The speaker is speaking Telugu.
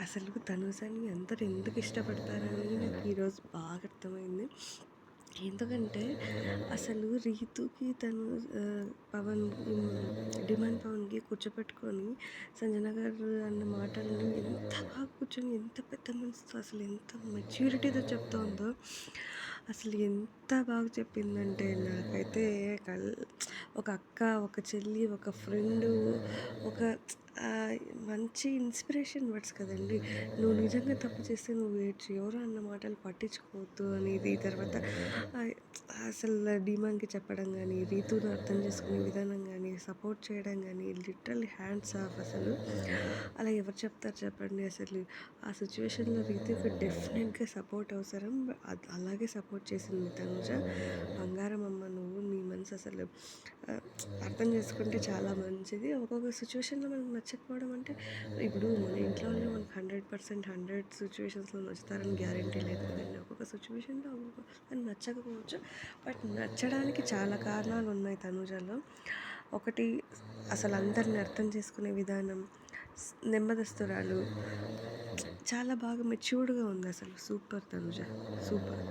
అసలు తనుజని అందరు ఎందుకు ఇష్టపడతారని నాకు ఈరోజు బాగా అర్థమైంది. ఎందుకంటే అసలు రీతుకి తను పవన్ డిమాండ్ పవన్కి కూర్చోపెట్టుకొని సంజన గారు అన్న మాటలను ఎంత బాగా కూర్చొని ఎంత పెద్ద మనసుతో అసలు ఎంత మెచ్యూరిటీతో చెప్తా ఉందో అసలు ఎంత బాగా చెప్పిందంటే నాకైతే కల్ ఒక అక్క ఒక చెల్లి ఒక ఫ్రెండు ఒక మంచి ఇన్స్పిరేషన్ వర్డ్స్ కదండి. నువ్వు నిజంగా తప్పు చేస్తే నువ్వు ఏడ్చి ఎవరో అన్న మాటలు పట్టించుకోవద్దు అనేది తర్వాత అసలు డిమాండ్కి చెప్పడం కానీ రీతును అర్థం చేసుకునే విధానం కానీ సపోర్ట్ చేయడం కానీ లిటరల్ హ్యాండ్స్ ఆఫ్ అసలు. అలా ఎవరు చెప్తారు చెప్పండి అసలు. ఆ సిచ్యువేషన్లో రీతుకి డెఫినెట్గా సపోర్ట్ అవసరం. అలాగే సపోర్ట్ చేసింది తనుజ బంగారం అమ్మ నువ్వు మనసు అసలు అర్థం చేసుకుంటే చాలా మంచిది. ఒక్కొక్క సిచ్యువేషన్లో మనకు నచ్చకపోవడం అంటే ఇప్పుడు మన ఇంట్లో వాళ్ళు మనకు హండ్రెడ్ పర్సెంట్ హండ్రెడ్ సిచ్యువేషన్స్లో నచ్చుతారని గ్యారంటీ లేదు కదండి. ఒక్కొక్క సిచ్యువేషన్లో ఒక్కొక్క నచ్చకపోవచ్చు. బట్ నచ్చడానికి చాలా కారణాలు ఉన్నాయి తనుజలో ఒకటి అసలు అందరిని అర్థం చేసుకునే విధానం నెమ్మదస్తురాలు చాలా బాగా మెచ్యూర్డ్గా ఉంది అసలు. సూపర్ తనుజ. సూపర్.